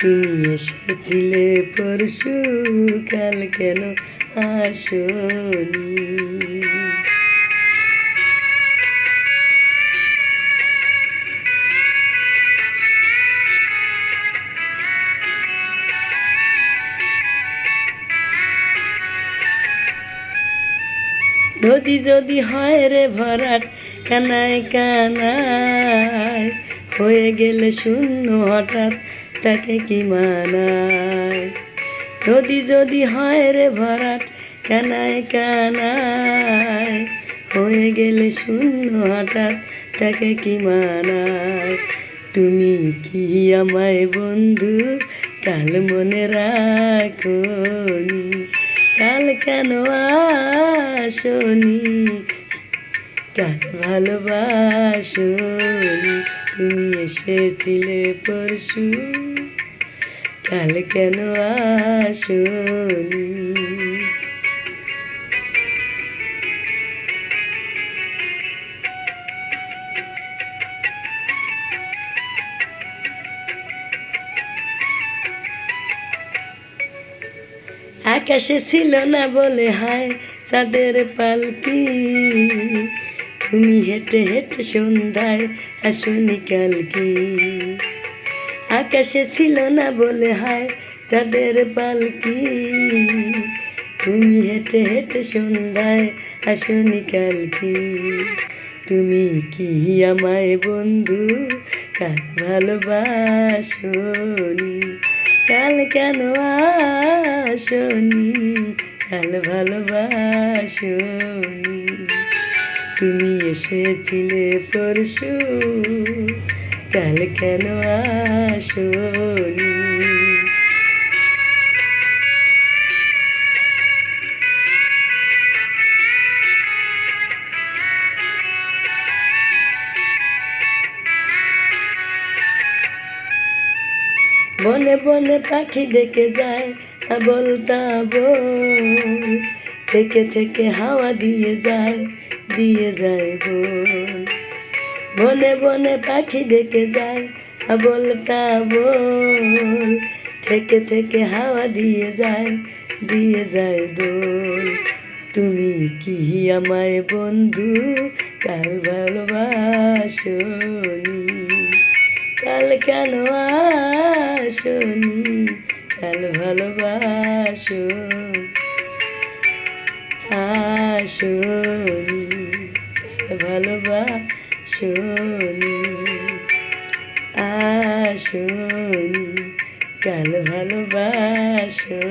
তুমি এসেছিলে পরশু কাল কেন আসনি? নদী যদি হয় রে ভরাট কানায় কানায়। হয়ে গেলে শূন্য হঠাৎ তাকে কি মানায়? নদী যদি হয় রে ভরাট, কানায় কানায়, হয়ে গেলে শূন্য হঠাৎ তাকে কি মানায়? তুমি কি আমায় বন্ধু? কাল মনে রাখনি কাল কেন আসনি কাল ভালোবাসনি তুমি এসেছিলে পরশু। কাল কেন আসনি? আকাশে ছিল না বলে হায় চাঁদের পালকি। তুমি হেঁটে হেঁটে সন্ধ্যায় আসনি কালকি আকাশে ছিল না বলে হায় চাঁদের পালকি। তুমি হেঁটে হেঁটে সন্ধ্যায় আসনি কালকি তুমি কি আমায় বন্ধু? কাল ভালোবাসনি? কাল কেন আসনি? কাল ভালোবাসনি? তুমি এসেছিলে পরশু। কাল কেন আসনি? বনে বনে পাখি ডেকে যায় বলতা বল থেকে থেকে হাওয়া দিয়ে যায় দিয়ে যায় বল বনে বনে পাখি ডেকে যায় বলতা বল থেকে থেকে হাওয়া দিয়ে যায় দিয়ে যায় দোল। তুমি কি আমায় বন্ধু? কাল ভালোবাসনি কাল কেন আসনি কাল ভালোবাসো। কাল ভালোবাসনি আসনি কাল ভালোবাসনি